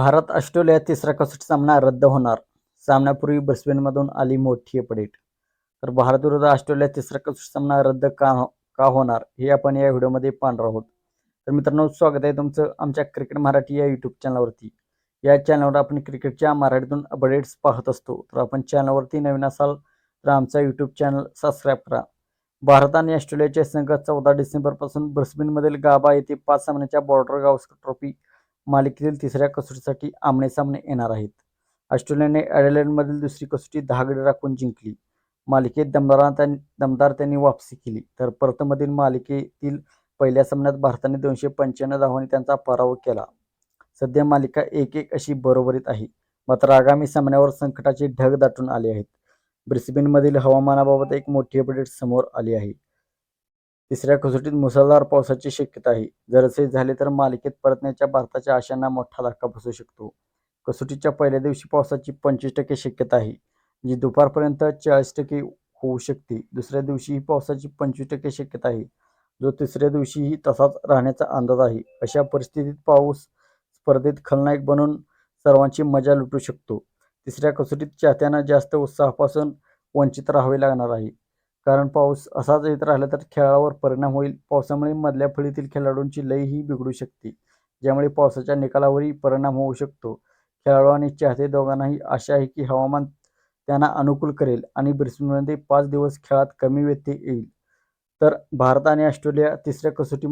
Bharat Australia तिसरा कसोटी सामना रद्द होणार. सामन्यापूर्वी ब्रिस्बेनमधून आली मोठी अपडेट. तर भारत विरुद्ध ऑस्ट्रेलिया तिसरा कसोटी सामना रद्द का हो- का होणार हे आपण या व्हिडिओमध्ये पाहणार आहोत. तर मित्रांनो स्वागत आहे तुमचं आमच्या क्रिकेट मराठी या यूट्यूब चॅनलवरती या चॅनलवर आपण क्रिकेटच्या मराठीतून अपडेट्स पाहत असतो. तर आपण चॅनलवरती नवीन असाल तर आमचा यूट्यूब चॅनल सबस्क्राईब करा. भारत आणि ऑस्ट्रेलियाचे संघ चौदा डिसेंबरपासून ब्रिस्बेनमधील गाबा येथे पाच सामन्याच्या बॉर्डर गावस्कर ट्रॉफी मालिकेतील तिसऱ्या कसोटीसाठी आमने सामने येणार आहेत. ऑस्ट्रेलियाने ॲडलेडमधील दुसरी कसोटी दहा गडी राखून जिंकली. मालिकेत दमदार त्यां दमदार त्यांनी वापसी केली. तर परतमधील मालिकेतील पहिल्या सामन्यात भारताने दोनशे पंच्याण्णव धावांनी त्यांचा पराभव केला. सध्या मालिका एक एक अशी बरोबरीत आहे. मात्र आगामी सामन्यावर संकटाचे ढग दाटून आले आहेत. ब्रिस्बेनमधील हवामानाबाबत एक मोठी अपडेट समोर आली आहे. तिसऱ्या कसोटीत मुसळधार पावसाची शक्यता आहे. जर असे झाले तर मालिकेत परतण्याच्या भारताच्या आशांना मोठा धक्का बसू शकतो. कसोटीच्या पहिल्या दिवशी पावसाची पंचवीस टक्के शक्यता आहे जी दुपारपर्यंत चाळीस टक्के होऊ शकते. दुसऱ्या दिवशीही पावसाची पंचवीस टक्के शक्यता आहे. जो तिसऱ्या दिवशीही तसाच राहण्याचा अंदाज आहे. अशा परिस्थितीत पाऊस स्पर्धेत खलनायक बनून सर्वांची मजा लुटू शकतो. तिसऱ्या कसोटीत चाहत्यांना जास्त उत्साहापासून वंचित राहावे लागणार आहे. कारण पाऊस असाच येत राहिला तर खेळावर परिणाम होईल. पावसामुळे मधल्या फळीतील खेळाडूंची लयही बिघडू शकते ज्यामुळे पावसाच्या निकालावरही परिणाम होऊ शकतो. खेळाडू आणि चाहते दोघांनाही आशा आहे की हवामान त्यांना अनुकूल करेल आणि ब्रिस्बेनमध्ये पाच दिवस खेळात कमी व्यत्यय येईल. तर भारत आणि ऑस्ट्रेलिया तिसऱ्या कसोटीमध्ये